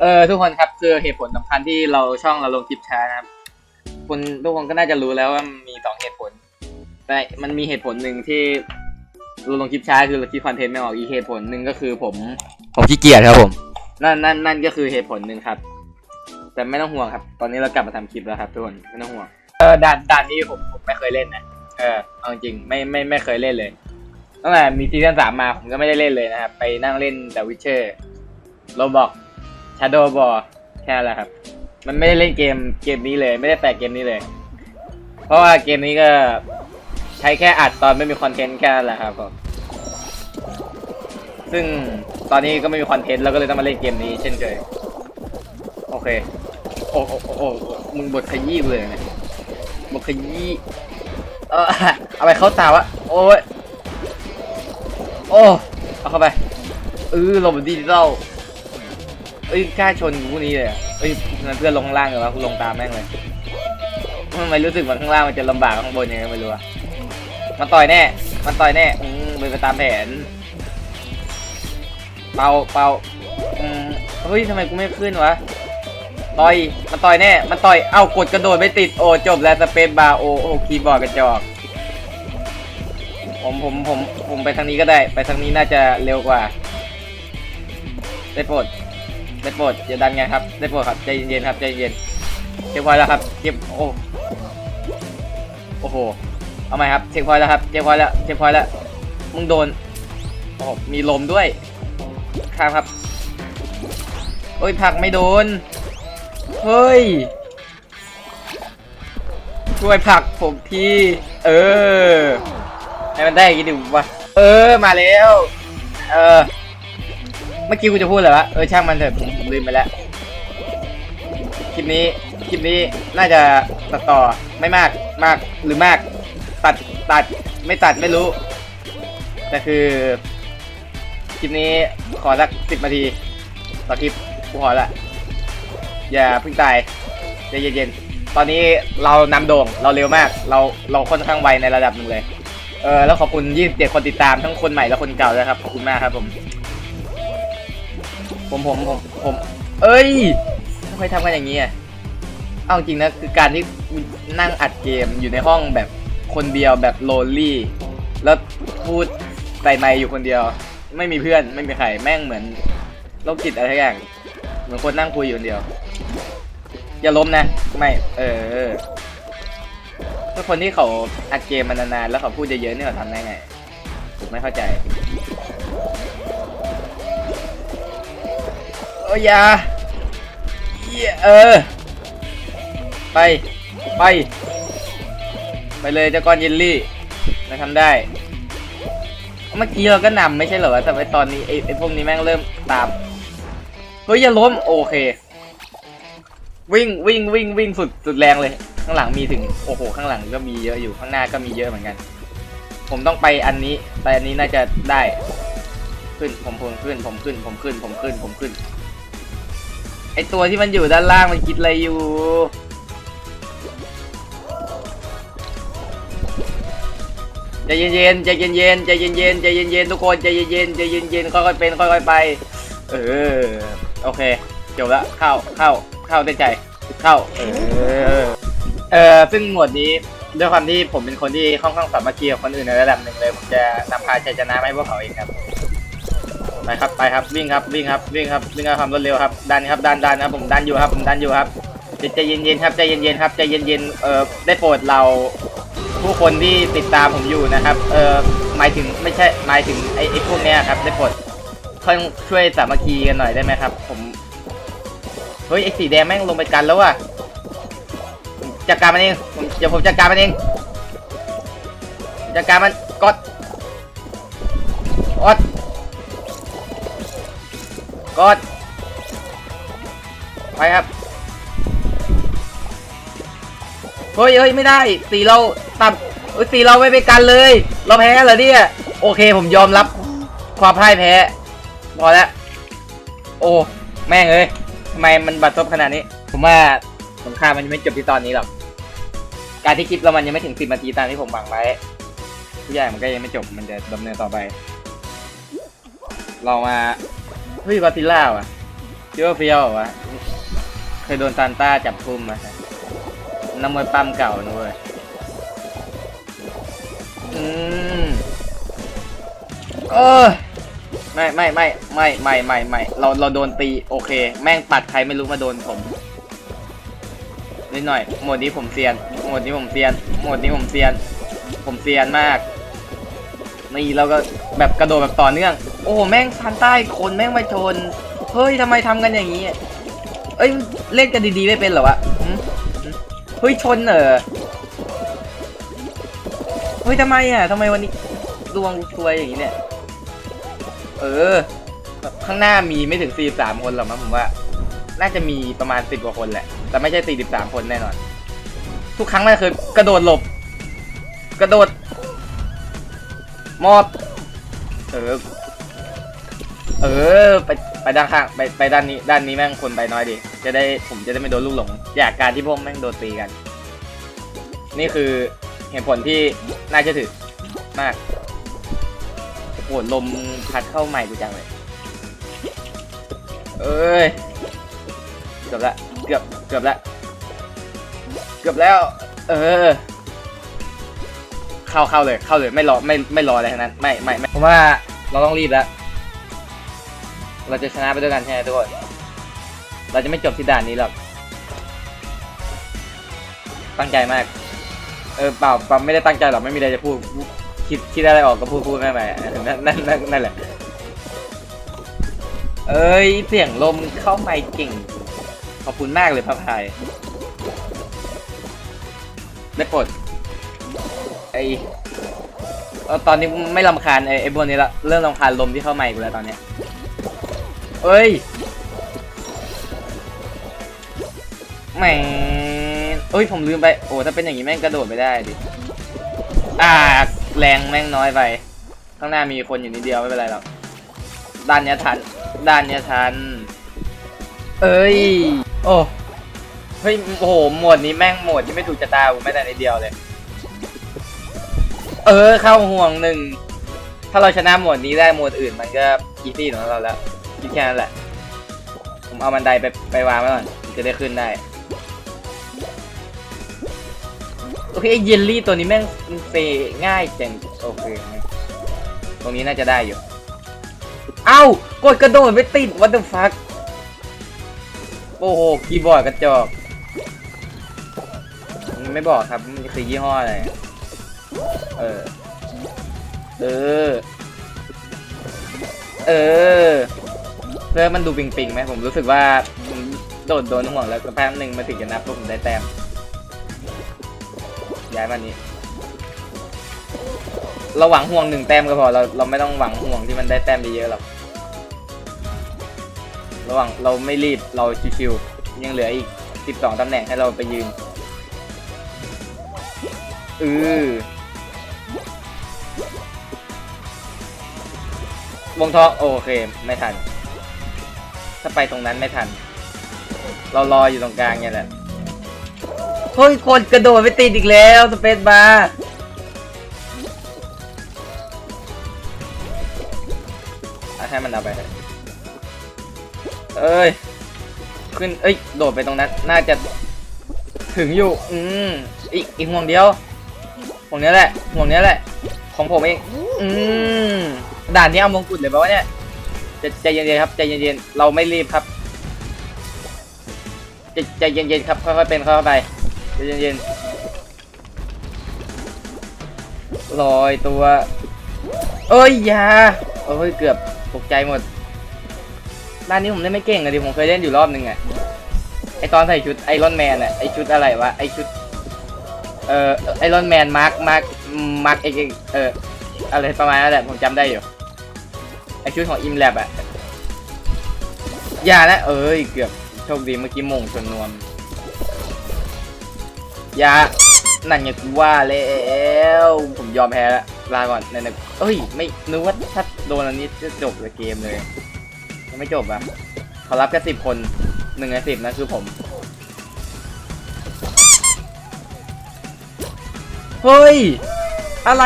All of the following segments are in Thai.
เออทุกคนครับคือเหตุผลสำคัญที่เราช่องเราลงคลิปช้านะครับคุณทุกคนก็น่าจะรู้แล้วว่ามันมีสองเหตุผลแต่มันมีเหตุผลหนึ่งที่เราลงคลิปช้าคือเราคิดคอนเทนต์ไม่ออกอีกเหตุผลหนึ่งก็คือผมผมขี้เกียจครับผมนั่นนั่นนั่นก็คือเหตุผลหนึ่งครับ แต่ไม่ต้องห่วงครับ ตอนนี้เรากลับมาทำคลิปแล้วครับทุกคนไม่ต้องห่วงเออด่านด่านนี้ผมผมไม่เคยเล่นนะเออเอาจริงๆไม่ไม่ไม่เคยเล่นเลยตั้งแต่มีซีซั่นสามมาผมก็ไม่ได้เล่นเลยนะครับไปนั่งเล่นแต่วิเชอร์โรบอก ชาโดบอแค่นั้นแหละครับ มันไม่ได้เล่นเกมเกมนี้เลย ไม่ได้แตะเกมนี้เลย เพราะว่าเกมนี้ก็ใช้แค่อัดตอนไม่มีคอนเทนต์แค่นั้นแหละครับผมซึ่งตอนนี้ก็ไม่มีคอนเทนต์แล้วก็เลยต้องมาเล่นเกมนี้เช่นเคยโอเค โอ้โอ้โอ้โอ้มึงบทขยี้เลยนะบทขยี้เออเอาไปเข้าตาวะโอ้ยโอ้เอาเข้าไปเออลมดิจิตอล เอ้ยกล้าชนกูพวกนี้เลยอะเอ้ยมันเพื่อนลงข้างล่างเลยวะกูลงตามแม่งเลยทำไมรู้สึกเหมือนข้างล่างมันจะลำบากกว่าข้างบนยังไงไม่รู้อะมันต่อยแน่ มันต่อยแน่อืมเป็นไปตามแผน เป่าเป่าอืมเฮ้ยทำไมกูไม่ขึ้นวะ ต่อย มันต่อยแน่ มันต่อย เอ้ากดกระโดดไม่ติด โอ้จบแล้วสเปซบาร์โอโอ้คีย์บอร์ดกระจอก ผมผมผมผมไปทางนี้ก็ได้ ไปทางนี้น่าจะเร็วกว่า ได้โปรด ได้โปรดอย่าดันไงครับได้โปรดครับใจเย็นๆครับใจเย็นเช็คพอยแล้วครับเก็บโอ้โอ้โหเอาไหมครับเช็คพอยแล้วครับเช็คพอยแล้วเช็คพอยแล้วมึงโดนโอ้มีลมด้วยข้ามครับโอ้ยผักไม่โดนเฮ้ยช่วยผักผมทีเออให้มันได้กี่ดิวะเออมาแล้วเออ เมื่อกี้กูจะพูดอะไรวะเออช่างมันเถอะผมผมลืมไปแล้วคลิปนี้คลิปนี้น่าจะตัดต่อไม่มากมากหรือมาก ตัดตัดไม่ตัดไม่รู้แต่คือคลิปนี้ขอสักสิบนาทีต่อคลิปกูขอละอย่าเพิ่งตายใจเย็นๆตอนนี้เรานำโด่งเราเร็วมาก เราเราค่อนข้างไวในระดับหนึ่งเลยเออแล้วขอบคุณ 27 คนติดตามทั้งคนใหม่และคนเก่าด้วยครับขอบคุณมากครับผม ผมผมผมผม เอ้ยทำไมทำกันอย่างนี้อะเอาจริงนะคือการที่นั่งอัดเกมอยู่ในห้องแบบคนเดียวแบบโลลี่ แล้วพูดใส่ไมค์อยู่คนเดียว ไม่มีเพื่อนไม่มีใครแม่งเหมือนโรคจิตอะไรทุกอย่าง เหมือนคนนั่งคุยอยู่คนเดียว อย่าล้มนะ ไม่เออถ้าคนที่เขาอัดเกมมานานๆแล้วเขาพูดเยอะๆนี่เขาทำได้ไงผมไม่เข้าใจ อ้ยอยาเออ ไป ไป ไปเลยเจ้าก้อนเยลลี่นายทำได้ เมื่อกี้เราก็นำไม่ใช่เหรอ แต่ไอตอนนี้ไอไอพวกนี้แม่งเริ่มตาม เฮ้ยอย่าล้มโอเค วิ่งวิ่งวิ่งวิ่งสุดสุดแรงเลย ข้างหลังมีถึง โอ้โห ข้างหลังก็มีเยอะอยู่ ข้างหน้าก็มีเยอะเหมือนกัน ผมต้องไปอันนี้ ไปอันนี้น่าจะได้ ขึ้น ผมผมขึ้น ผมขึ้น ผมขึ้น ผมขึ้น ผมขึ้น ไอตัวที่มันอยู่ด้านล่างมันคิดอะไรอยู่ ใจเย็นๆ ใจเย็นๆ ใจเย็นๆ ใจเย็นๆ ทุกคน ใจเย็นๆ ใจเย็นๆ ค่อยๆ เป็น ค่อยๆ ไป เออ โอเค จบละ เข้า เข้า เข้าได้ใจ เข้า เออ เออซึ่งหมวดนี้ด้วยความที่ผมเป็นคนที่ค่อนข้างสามัคคีกับคนอื่นในระดับหนึ่งเลย ผมจะนำพาชัยชนะมาให้พวกเขาเองครับ ไปครับไปครับวิ่งครับวิ่งครับวิ่งครับวิ่งด้วยความรวดเร็วครับดันครับดันดันครับผมดันอยู่ครับผมดันอยู่ครับใจเย็นๆครับใจเย็นๆครับใจเย็นๆเออได้โปรดเราผู้คนที่ติดตามผมอยู่นะครับเออหมายถึงไม่ใช่หมายถึงไอ้ไอ้พวกเนี้ยครับได้โปรดค่อยช่วยสามัคคีกันหน่อยได้ไหมครับ ผมเฮ้ยไอ้สีแดงแม่งลงไปกันแล้วว่ะจัดการมันเองผมเดี๋ยวผมจัดการมันเองจัดการมันกดกด กด ไปครับ เฮ้ยเฮ้ยไม่ได้สีเราตัดเฮ้ยสีเราไม่ไปกันเลย เราแพ้เหรอเนี่ย โอเคผมยอมรับความพ่ายแพ้ พอแล้ว โอ้ แม่งเอ้ยทำไมมันบัดซบขนาดนี้ ผมว่าสงครามมันยังไม่จบที่ตอนนี้หรอก การที่คลิปเรามันยังไม่ถึงสิบนาทีตามที่ผมหวังไว้ทุกอย่างมันก็ยังไม่จบ มันจะดำเนินต่อไป เรามา เฮ้ยบาติล่าว่ะคิดว่าเฟี้ยววะเคยโดนซานต้าจับคุมมาน้ำมวยปั้มเก่านะเว้ยอืมเออไม่ไม่ไม่ไม่ไม่ไม่ไม่เราเราโดนตีโอเค แม่งปัดใครไม่รู้มาโดนผมนิดหน่อยโหมดนี้ผมเซียนโหมดนี้ผมเซียนโหมดนี้ผมเซียน ผมเซียนมากนี่เราก็แบบกระโดดแบบต่อเนื่อง โอ้โหแม่งพันใต้คนแม่งมาชน เฮ้ยทำไมทำกันอย่างนี้ เอ้ยเล่นกันดีๆไม่เป็นเหรอวะเฮ้ยชนเหรอเฮ้ยทำไมอะทำไมวันนี้ดวงซวยอย่างนี้เนี่ย เออ ข้างหน้ามีไม่ถึง 43 คนหรอกมั้งผมว่า น่าจะมีประมาณ 10 กว่าคนแหละ แต่ไม่ใช่ 43 คนแน่นอน ทุกครั้งมันเคยกระโดดหลบ กระโดด มอบ เออ เออ ไปไปด้านข้างไปไปด้านนี้ ด้านนี้แม่งคนไปน้อยดิจะได้ผมจะได้ไม่โดนลูกหลงจากการที่พวกแม่งโดนตีกัน นี่คือเหตุผลที่น่าเชื่อถือมากโอ้โหลมพัดเข้าใหม่กูจังเลย เอ้ย เกือบละ เกือบ เกือบละ เกือบแล้ว เออ เข้าเข้าเลย เข้าเลย ไม่รอ ไม่ ไม่รออะไรทั้งนั้น ไม่ ไม่ ไม่ผมว่าเราต้องรีบแล้ว เราจะชนะไปด้วยกันใช่ไหมทุกคน เราจะไม่จบที่ด่านนี้หรอก ตั้งใจมาก เออเปล่าเปล่าไม่ได้ตั้งใจหรอกไม่มีอะไรจะพูด คิดคิดอะไรออกก็พูดพูดไม่ไปนั่นนั่นนั่นนั่นแหละ เอ้ยเสียงลมเข้าไมค์เก่ง ขอบคุณมากเลยพระพายได้โปรดไออตอนนี้ไม่ลำคาญไอไอ้พวนี้ละเริ่มลำคาญลมที่เข้าไมค์กูแล้วตอนเนี้ย เอ้ยแหมเอ้ยผมลืมไป โอ้ถ้าเป็นอย่างนี้แม่งกระโดดไม่ได้ดิ อ่า แรงแม่งน้อยไป ข้างหน้ามีคนอยู่นิดเดียวไม่เป็นไรหรอก ด้านเนี้ยทัน ด้านเนี้ยทัน เอ้ย โอ้ เฮ้ย โอ้โหโหมดนี้แม่งโหมดที่ไม่ถูกชะตาผมไม่แต่นิดเดียวเลย เออ เข้าห่วงหนึ่ง ถ้าเราชนะโหมดนี้ได้โหมดอื่นมันก็อีซี่ของเราแล้ว คิดแค่นั้นแหละ ผมเอาบันไดไปไปวางไว้ก่อนมันจะได้ขึ้นได้โอเคไอ้เยลลี่ตัวนี้แม่งเฟง่ายจังโอเคตรงนี้น่าจะได้อยู่ เอ้ากดกระโดดไม่ติด what the fuck โอ้โหคีย์บอร์ดกระจอกไม่บอกครับมันคือยี่ห้ออะไรเออ เออ เออ เพื่อมันดูปิงปิงไหมผมรู้สึกว่าผมโดดโดนห่วงแล้วสักแป๊บหนึ่งมาถึงจะนับว่าผมได้แต้มย้ายมานี้ เราหวังห่วงหนึ่งแต้มก็พอเราเราไม่ต้องหวังห่วงที่มันได้แต้มเยอะๆหรอกระหว่างเราไม่รีบเราชิวๆยังเหลืออีก 12ตำแหน่งให้เราไปยืนอือวงทองโอเค ไม่ทัน ถ้าไปตรงนั้นไม่ทัน เรารออยู่ตรงกลางเนี่ยแหละ เฮ้ยคนกระโดดไปติดอีกแล้วสเปซบาร์ให้มันเอาไปเอ้ย ขึ้น เอ้ย โดดไปตรงนั้น น่าจะถึงอยู่ อืมอีก อีกห่วงเดียว ห่วงนี้แหละ ห่วงนี้แหละ ของผมเอง อืมด่านนี้เอามงกุฎเลยป่าวะเนี่ย ใจใจเย็นๆครับใจเย็นๆเราไม่รีบครับใจใจเย็นๆครับค่อยๆเป็นค่อยๆไปใจเย็นๆลอยตัว เอ้ยยาเอ้ยเกือบตกใจหมดด้านนี้ผมเล่นไม่เก่งอะดิผมเคยเล่นอยู่รอบนึงอะไอตอนใส่ชุดไอรอนแมนอะไอชุดอะไรวะไอชุดเอ่อไอรอนแมนมาร์คมาร์คมาร์คเอกเอออะไรประมาณนั้นแหละผมจำได้อยู่ ชุดของอิมแลบอะอย่านะเอ้ยเกือบโชคดีเมื่อกี้มงชนนวมอยานั่นไงกูว่าแล้วผมยอมแพ้แล้วลาก่อนนั่นเอ้ย ไม่นึกว่าถ้าโดนอันนี้จะจบเลยเกมเลยยังไม่จบอะเขารับแค่สิบคนหนึ่งในสิบนั่นคือผม เฮ้ย อะไร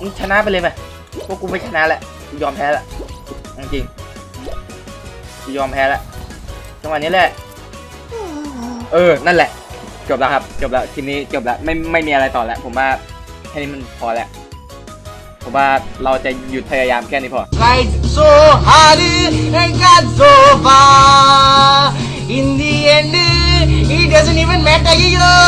มึงชนะไปเลยไหมพวกกูไม่ชนะแหละูยอมแพ้แล้วจริงกูยอมแพ้แล้วจังหวะนี้แหละ เออ นั่นแหละ จบแล้วครับ จบแล้วทีนี้จบแล้ว ไม่ไม่มีอะไรต่อแล้ว ผมว่าแค่นี้มันพอแล้ว ผมว่าเราจะหยุดพยายามแค่นี้พอ Fight so hard and got so far in the end it doesn't even matter you